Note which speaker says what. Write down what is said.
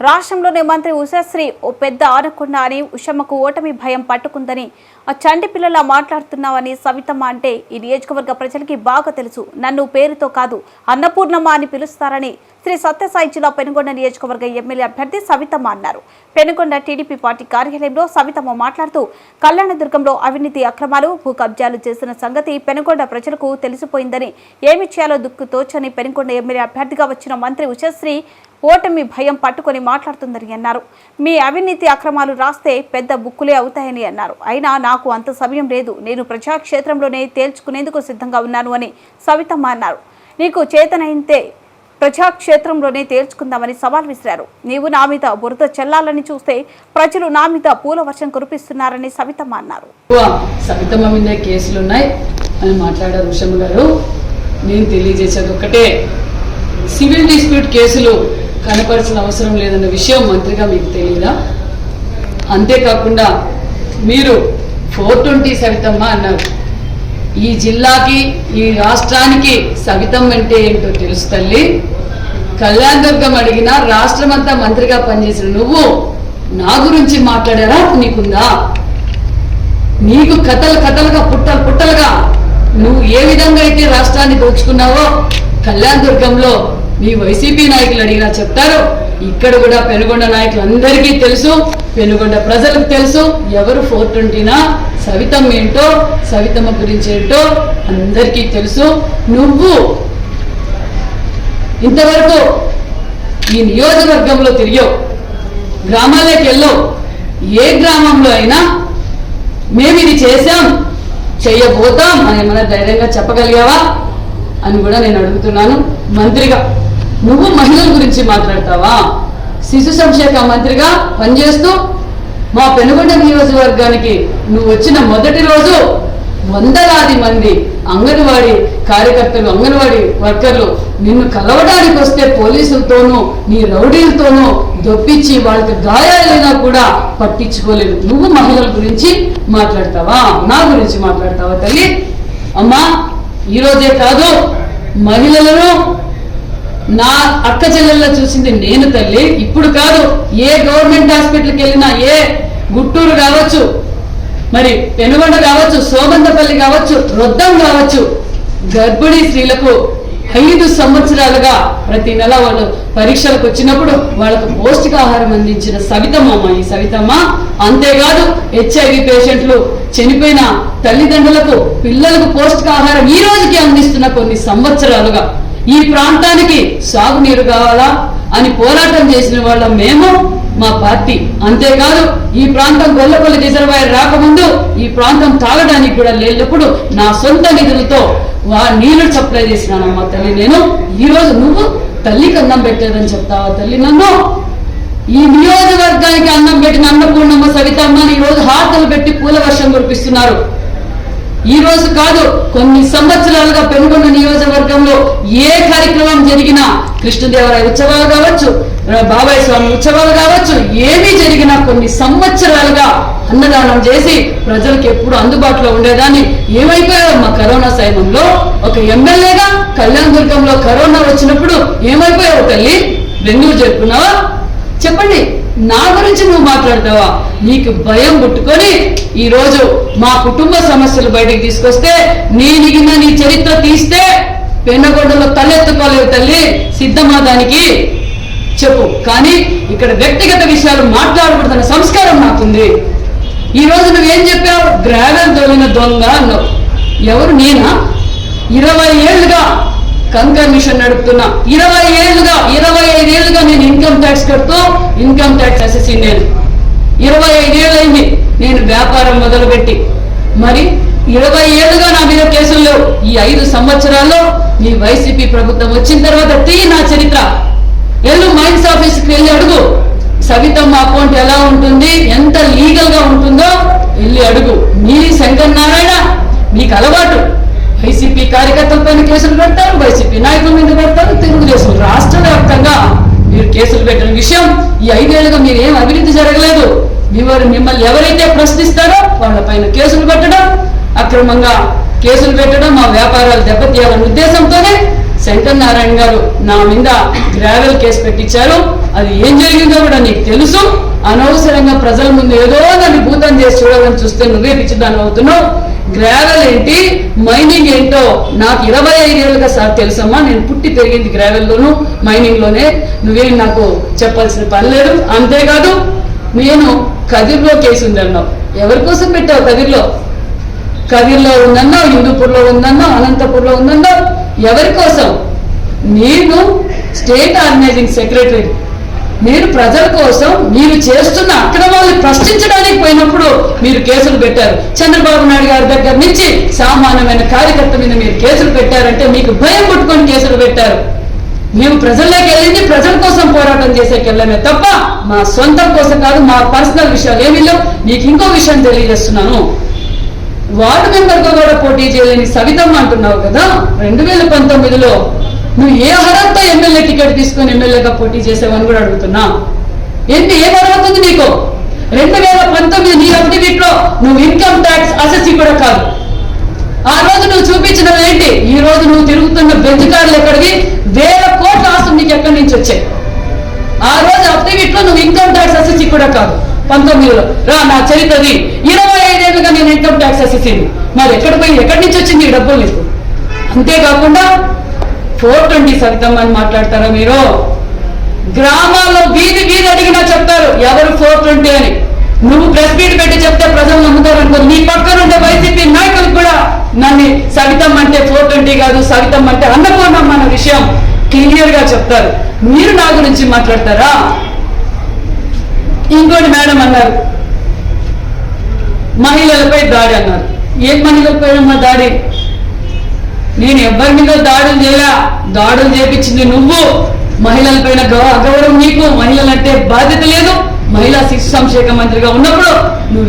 Speaker 1: రాష్ట్రంలోని మంత్రి ఉషశ్రీ ఓ పెద్ద ఆనకొండ అని ఉషమ్మకు ఓటమి భయం పట్టుకుందని ఆ చంటి పిల్లలా మాట్లాడుతున్నావని సవితమ్మ అంటే ఈ నియోజకవర్గ ప్రజలకి బాగా తెలుసు. నన్ను పేరుతో కాదు అన్నపూర్ణమ్మ అని పిలుస్తారని శ్రీ సత్యసాయి జిల్లా పెనుగొండ నియోజకవర్గ ఎమ్మెల్యే అభ్యర్థి సవితమ్మ అన్నారు. పెనుగొండ టీడీపీ పార్టీ కార్యాలయంలో సవితమ్మ మాట్లాడుతూ కళ్యాణదుర్గంలో అవినీతి అక్రమాలు భూ కబ్జాలు చేసిన సంగతి పెనుగొండ ప్రజలకు తెలిసిపోయిందని ఏమి చేయాలో దుక్కు తోచని పెనుగొండ ఎమ్మెల్యే అభ్యర్థిగా వచ్చిన మంత్రి ఉషశ్రీ ఓటమి భయం పట్టుకొని మాట్లాడుతుందని అన్నారు. మీ అవినీతి అక్రమాలు రాస్తే పెద్ద బుక్కులే అవుతాయని అన్నారు. అయినా నాకు అంత సమయం లేదు. నేను ప్రజాక్షేత్రంలోనే తేల్చుకునేందుకు సిద్ధంగా ఉన్నాను అని సవితమ్మ అన్నారు. నీకు చేతనైతే ప్రజాక్షేత్రంలోనే తేల్చుకుందామని సవాల్ విసిరారు. నీవు నా మీద బురద చెల్లాలని చూస్తే ప్రజలు నా మీద పూల వర్షం కురిపిస్తున్నారని సవితమ్మ అన్నారు.
Speaker 2: సవితమ్మ మీద కేసులు ఉన్నాయి అని మాట్లాడారు ఉషమ్మ గారు. నేను తెలియజేసేది ఒకటే సివిల్ డిస్ప్యూట్ కేసులు కనపడాల్సిన అవసరం లేదన్న విషయం మంత్రిగా మీకు తెలియదా? అంతేకాకుండా మీరు ఫోర్ ట్వంటీ సవితమ్మ అన్నారు. ఈ జిల్లాకి ఈ రాష్ట్రానికి సవితం అంటే ఏంటో తెలుసు తల్లి. కళ్యాణ్ దుర్గం అడిగినా రాష్ట్రమంతా మంత్రిగా పనిచేసిన నువ్వు నా గురించి మాట్లాడారా? నీకుందా? నీకు కథలు కథలుగా పుట్టలు పుట్టలుగా నువ్వు ఏ విధంగా అయితే రాష్ట్రాన్ని దోచుకున్నావో కళ్యాణ్ దుర్గంలో మీ వైసీపీ నాయకులు అడిగినా చెప్తారు. ఇక్కడ కూడా పెనుగొండ నాయకులు అందరికీ తెలుసు పెనుగొండ ప్రజలకు తెలుసు ఎవరు ఫోర్ ట్వంటీనా? సవితమ్మ ఏంటో సవితమ్మ గురించి ఏంటో అందరికీ తెలుసు. నువ్వు ఇంతవరకు ఈ నియోజకవర్గంలో తిరిగావు. గ్రామాలకు వెళ్ళావు. ఏ గ్రామంలో అయినా మేము ఇది చేశాం చెయ్యబోతాం అని ఏమైనా ధైర్యంగా చెప్పగలిగావా అని కూడా నేను అడుగుతున్నాను మంత్రిగా. నువ్వు మహిళల గురించి మాట్లాడతావా? శిశు సంక్షేమ మంత్రిగా పనిచేస్తూ మా పెనుగొండ నియోజకవర్గానికి నువ్వు వచ్చిన మొదటి రోజు వందలాది మంది అంగన్వాడీ కార్యకర్తలు అంగన్వాడీ వర్కర్లు నిన్ను కలవడానికి వస్తే పోలీసులతోనూ నీ రౌడీలతోనూ దొప్పించి వాళ్ళకి గాయాలైనా కూడా పట్టించుకోలేదు. నువ్వు మహిళల గురించి మాట్లాడతావా? నా గురించి మాట్లాడతావా తల్లి? అమ్మా ఈరోజే కాదు మహిళలను నా అక్క చెల్లెల్లో చూసింది నేను తల్లి. ఇప్పుడు కాదు ఏ గవర్నమెంట్ హాస్పిటల్కి వెళ్ళినా ఏ గుట్టూరు కావచ్చు మరి పెనుగొండ కావచ్చు సోమంతపల్లి కావచ్చు రొద్దం కావచ్చు గర్భిణీ స్త్రీలకు ఐదు సంవత్సరాలుగా ప్రతి నెల వాళ్ళు పరీక్షలకు వచ్చినప్పుడు వాళ్ళకు పౌష్టికాహారం అందించిన సవితమ్మ ఈ సవితమ్మ. అంతేకాదు హెచ్ఐవి పేషెంట్లు చనిపోయిన తల్లిదండ్రులకు పిల్లలకు పౌష్టికాహారం ఈ రోజుకి అందిస్తున్న కొన్ని సంవత్సరాలుగా. ఈ ప్రాంతానికి సాగునీరు కావాలా అని పోరాటం చేసిన వాళ్ళ మేము మా పార్టీ. అంతేకాదు ఈ ప్రాంతం గొల్లపల్లి రిజర్వాయర్ రాకముందు ఈ ప్రాంతం తాగడానికి కూడా లేనప్పుడు నా సొంత నిధులతో వా నీళ్ళు సప్లై చేసినానమ్మా తల్లి. నేను ఈ రోజు నువ్వు తల్లికి అన్నం పెట్టేదని చెప్తావా తల్లి. నన్ను ఈ నియోజకవర్గానికి అన్నం పెట్టిన అన్నపూర్ణమ్మ సవితమ్మని ఈ రోజు హార్తలు పెట్టి పూల వర్షం కురిపిస్తున్నారు. ఈ రోజు కాదు కొన్ని సంవత్సరాలుగా పెనుగొండ నియోజకవర్గంలో ఏ కార్యక్రమం జరిగినా కృష్ణదేవరాయ ఉత్సవాలు కావచ్చు బాబాయ్ స్వామి ఉత్సవాలు కావచ్చు ఏమీ జరిగినా కొన్ని సంవత్సరాలుగా అన్నదానం చేసి ప్రజలకు ఎప్పుడు అందుబాటులో ఉండేదాన్ని. ఏమైపోయారు మా కరోనా సమయంలో ఒక ఎమ్మెల్యేగా కళ్యాణ దుర్గంలో కరోనా వచ్చినప్పుడు ఏమైపోయావు తల్లి? బెంగళూరు చెప్పుకున్నావా చెప్పండి. నా గురించి నువ్వు మాట్లాడతావా? నీకు భయం పుట్టుకొని ఈరోజు మా కుటుంబ సమస్యలు బయటకు తీసుకొస్తే నీలిగిన నీ చరిత్ర తీస్తే పెన్నగొడ్డలో తలెత్తుకోలేవు తల్లి. సిద్ధమా దానికి చెప్పు. కానీ ఇక్కడ వ్యక్తిగత విషయాలు మాట్లాడకూడదన్న సంస్కారం నాకుంది. ఈ రోజు నువ్వేం చెప్పావు? గ్రావెల్ దొలిన దొంగ అన్నావు. ఎవరు? నేనా? ఇరవై ఏళ్ళుగా కంకర్ మిషన్ నడుపుతున్నా. ఇరవై ఏళ్ళుగా ఇరవై ఐదేళ్ళుగా నేను ఇన్కమ్ ట్యాక్స్ కడుతూ ఇన్కమ్ ట్యాక్స్ అసెసి నేను. ఇరవై ఐదేళ్ళైంది నేను వ్యాపారం మొదలుపెట్టి. మరి ఇరవై ఏళ్ళుగా నా మీద కేసులు లేవు. ఈ ఐదు సంవత్సరాల్లో మీ వైసీపీ ప్రభుత్వం వచ్చిన తర్వాత తీ నా చరిత్ర. ఎల్లు మైన్స్ ఆఫీస్కి వెళ్ళి అడుగు. సవితమ్మ అకౌంట్ ఎలా ఉంటుంది ఎంత లీగల్గా ఉంటుందో వెళ్ళి అడుగు. మీ శంకర్ నారాయణ మీకు అలవాటు. వైసీపీ కార్యకర్తల కేసులు పెడతారు వైసీపీ నాయకుల మీద పెడతారు తెలుగుదేశం రాష్ట్ర వ్యాప్తంగా మీరు కేసులు పెట్టిన విషయం ఈ ఐదేళ్ళుగా మీరు ఏం అభివృద్ధి జరగలేదు. మీరు మిమ్మల్ని ఎవరైతే ప్రశ్నిస్తారో వాళ్ళ పైన కేసులు పెట్టడం అక్రమంగా కేసులు పెట్టడం మా వ్యాపారాలు దెబ్బతీయాలనే ఉద్దేశంతోనే శంకర్ నారాయణ గారు నా మీద గ్రావెల్ కేసు పెట్టించారు. అది ఏం జరిగిందో కూడా నీకు తెలుసు. అనవసరంగా ప్రజల ముందు ఏదో దాన్ని భూతం చేసి చూడాలని చూస్తే నువ్వే పిచ్చిదాని అవుతున్నావు. గ్రావెల్ ఏంటి? మైనింగ్ ఏంటో? నాకు ఇరవై ఐదేళ్ళుగా సార్ తెలుసమ్మా నేను పుట్టి పెరిగింది గ్రావెల్లోను మైనింగ్లోనే నువ్వేం నాకు చెప్పాల్సిన పని లేదు? అంతేకాదు నేను కదిర్లో కేసు ఉందన్నావు. ఎవరి కోసం పెట్టావు కదిర్లో? కదిర్లో ఉందన్నావు హిందూపూర్లో ఉందన్నావు అనంతపూర్లో ఉందన్నావు. ఎవరి కోసం? నేను స్టేట్ ఆర్గనైజింగ్ సెక్రటరీ మీరు ప్రజల కోసం మీరు చేస్తున్న అక్రమాలను ప్రశ్నించడానికి పోయినప్పుడు మీరు కేసులు పెట్టారు. చంద్రబాబు నాయుడు గారి దగ్గర నుంచి సామాన్యమైన కార్యకర్త మీద మీరు కేసులు పెట్టారంటే మీకు భయం పుట్టుకొని కేసులు పెట్టారు. మేము ప్రజల్లోకి వెళ్ళింది ప్రజల కోసం పోరాటం చేసేకి వెళ్ళమే తప్ప మా సొంతం కోసం కాదు మా పర్సనల్ విషయాలు ఏమి లేవు. మీకు ఇంకో విషయం తెలియజేస్తున్నాను. వార్డు మెంబర్గా కూడా పోటీ చేయలేని సవితమ్మ అంటున్నావు కదా? రెండు వేల పంతొమ్మిదిలో నువ్వు ఏ అర్హతతో ఎమ్మెల్యే టికెట్ తీసుకొని ఎమ్మెల్యేగా పోటీ చేసావని కూడా అడుగుతున్నా. ఏంటి ఏం అర్హత ఉంది నీకు? రెండు వేల పంతొమ్మిది నీ అఫిడవిట్లో నువ్వు ఇన్కమ్ ట్యాక్స్ అసెసి కూడా కాదు. ఆ రోజు నువ్వు చూపించినవి ఏంటి? ఈ రోజు నువ్వు తిరుగుతున్న బెంచ్ కార్లు ఎక్కడివి? వేల కోట్ల ఆస్తులు నీకు ఎక్కడి నుంచి వచ్చాయి? ఆ రోజు అఫిడవిట్లో నువ్వు ఇన్కమ్ ట్యాక్స్ అసెసి కూడా కాదు. పంతొమ్మిదిలో. రా నా చరిత్రది. ఇరవై ఐదేళ్ళుగా నేను ఇన్కమ్ ట్యాక్స్ అసెసింది మరి ఎక్కడ పోయి ఎక్కడి నుంచి వచ్చింది ఈ డబ్బులు నీకు? అంతేకాకుండా ఫోర్ ట్వంటీ సరితం అని మాట్లాడతారా మీరు? గ్రామాల్లో వీధి వీధి అడిగినా చెప్తారు ఎవరు ఫోర్ ట్వంటీ అని. నువ్వు ప్రెస్ మీట్ పెట్టి చెప్తే ప్రజలు నమ్ముతారు అనుకో నీ పక్కన ఉండే వైసీపీ నాయకులు కూడా నన్ను సవితం అంటే ఫోర్ ట్వంటీ కాదు సవితం అంటే అన్నపూర్ణమ్మ అన్న విషయం క్లియర్గా చెప్తారు. మీరు నా గురించి మాట్లాడతారా? ఇంకోటి మేడం అన్నారు. మహిళలపై దాడి అన్నారు. ఏ మహిళలపై దాడి? నేను ఎవరి మీద దాడులు చేయలే. దాడులు చేపించింది నువ్వు. మహిళలపైన గౌ- అగౌరవం నీకు. మహిళలంటే బాధ్యత లేదు. మహిళా శిశు సంక్షేమ మంత్రిగా ఉన్నప్పుడు నువ్వు